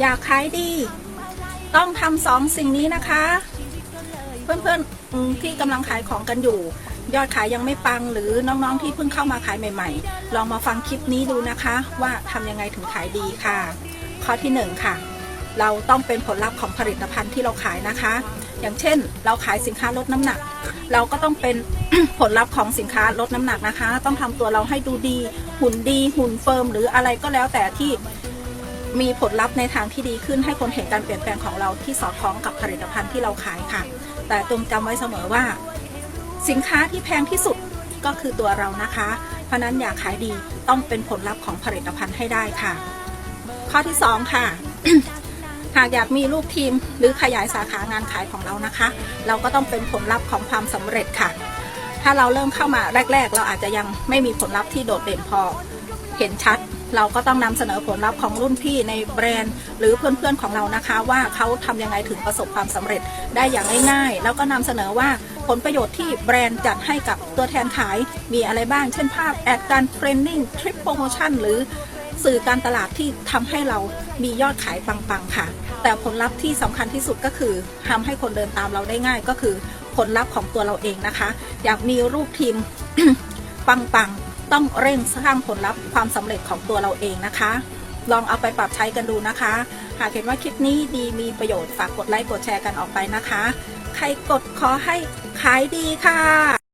อยากขายดี ต้องทำสองสิ่งนี้นะคะ เพื่อนๆที่กำลังขายของกันอยู่ ยอดขายยังไม่ปังหรือน้องๆที่เพิ่งเข้ามาขายใหม่ ๆ ลองมาฟังคลิปนี้ดูนะคะ ว่าทำยังไงถึงขายดีค่ะ ข้อที่หนึ่งค่ะ เราต้องเป็นผลลัพธ์ของผลิตภัณฑ์ที่เราขายนะคะ อย่างเช่น เราขายสินค้าลดน้ำหนัก เราก็ต้องเป็นผลลัพธ์ของสินค้าลดน้ำหนักนะคะ ต้องทำตัวเราให้ดูดี หุ่นดี หุ่นเฟิร์ม หรืออะไรก็แล้วแต่ที่ มีผลลัพธ์ในทางที่ดีขึ้นให้คนเห็นการเปลี่ยนแปลงของเราที่สอดคล้องกับผลิตภัณฑ์ที่เราขายค่ะ แต่จงจำไว้เสมอว่า สินค้าที่แพงที่สุดก็คือตัวเรานะคะ เพราะนั้นอยากขายดีต้องเป็นผลลัพธ์ของผลิตภัณฑ์ให้ได้ค่ะ ข้อที่ 2 ค่ะ หากอยากมีลูกทีมหรือขยายสาขางานขายของเรานะคะ เราก็ต้องเป็นผลลัพธ์ของความสำเร็จค่ะ ถ้าเราเริ่มเข้ามาแรก ๆ เราอาจจะยังไม่มีผลลัพธ์ที่โดดเด่นพอเห็นชัด เราก็ต้องนำเสนอผลลัพธ์ของรุ่นพี่ในแบรนด์ หรือเพื่อนๆของเรานะคะ ว่าเขาทำยังไงถึงประสบความสำเร็จได้อย่างง่ายๆ แล้วก็นำเสนอว่าผลประโยชน์ที่แบรนด์จัดให้กับตัวแทนขายมีอะไรบ้าง เช่นภาพแอดการเทรนนิ่งทริปโปรโมชั่นหรือสื่อการตลาดที่ทำให้เรามียอดขายปังๆค่ะ แต่ผลลัพธ์ที่สำคัญที่สุดก็คือทำให้คนเดินตามเราได้ง่ายก็คือผลลัพธ์ของตัวเราเองนะคะ อยากมีรูปทีมปังๆ ต้องเร่งสร้างผลลัพธ์ความสำเร็จของตัวเราเองนะคะ ลองเอาไปปรับใช้กันดูนะคะ หากเห็นว่าคลิปนี้ดีมีประโยชน์ฝากกดไลค์กดแชร์กันออกไปนะคะ ใครกดขอให้ขายดีค่ะ